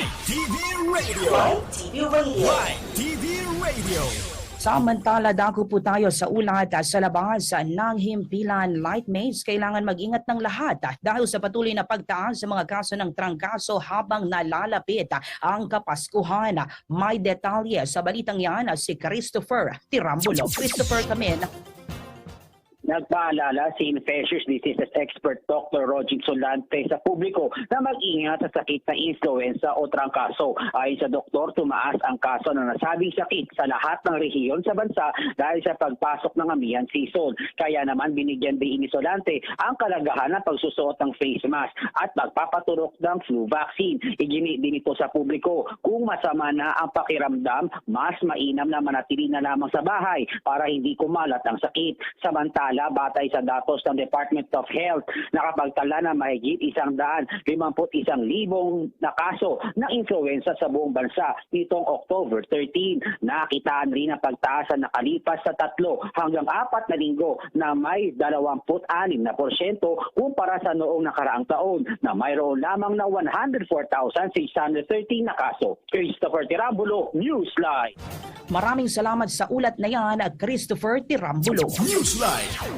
Live TV Radio. Live TV Radio. Live TV Radio. Samantala, dako po tayo sa ulat at sa labas ng himpilan light maze. Kailangan mag-ingat ng lahat ah, dahil sa patuloy na pagtaas sa mga kaso ng trangkaso habang nalalapit ang Kapaskuhan. May detalye sa balitang yan si Christopher Tirambulo. Christopher Kamin, Nagpaalala si infectious diseases expert Dr. Roger Solante sa publiko na mag-ingat sa sakit na influenza o trangkaso. Ayon sa doktor, tumaas ang kaso ng nasabing sakit sa lahat ng rehiyon sa bansa dahil sa pagpasok ng amihan season. Kaya naman binigyan din ni Solante ang kalagahan ng pagsusuot ng face mask at pagpapaturok ng flu vaccine. Igini din ito sa publiko kung masama na ang pakiramdam, mas mainam na manatili na lamang sa bahay para hindi kumalat ang sakit. Samantala, batay sa datos ng Department of Health, nakapagtala na mahigit isang daan, limamput isang libong na kaso ng influenza sa buong bansa nitong October 13. Nakitaan rin ang pagtaas sa nakalipas sa tatlo hanggang apat na linggo na may 26 na porsyento kumpara sa noong nakaraang taon na mayroon lamang na 104,613 na kaso. Christopher Tirabulo, Newsline. maraming salamat sa ulat na yan, Christopher Tirambulo. News Live.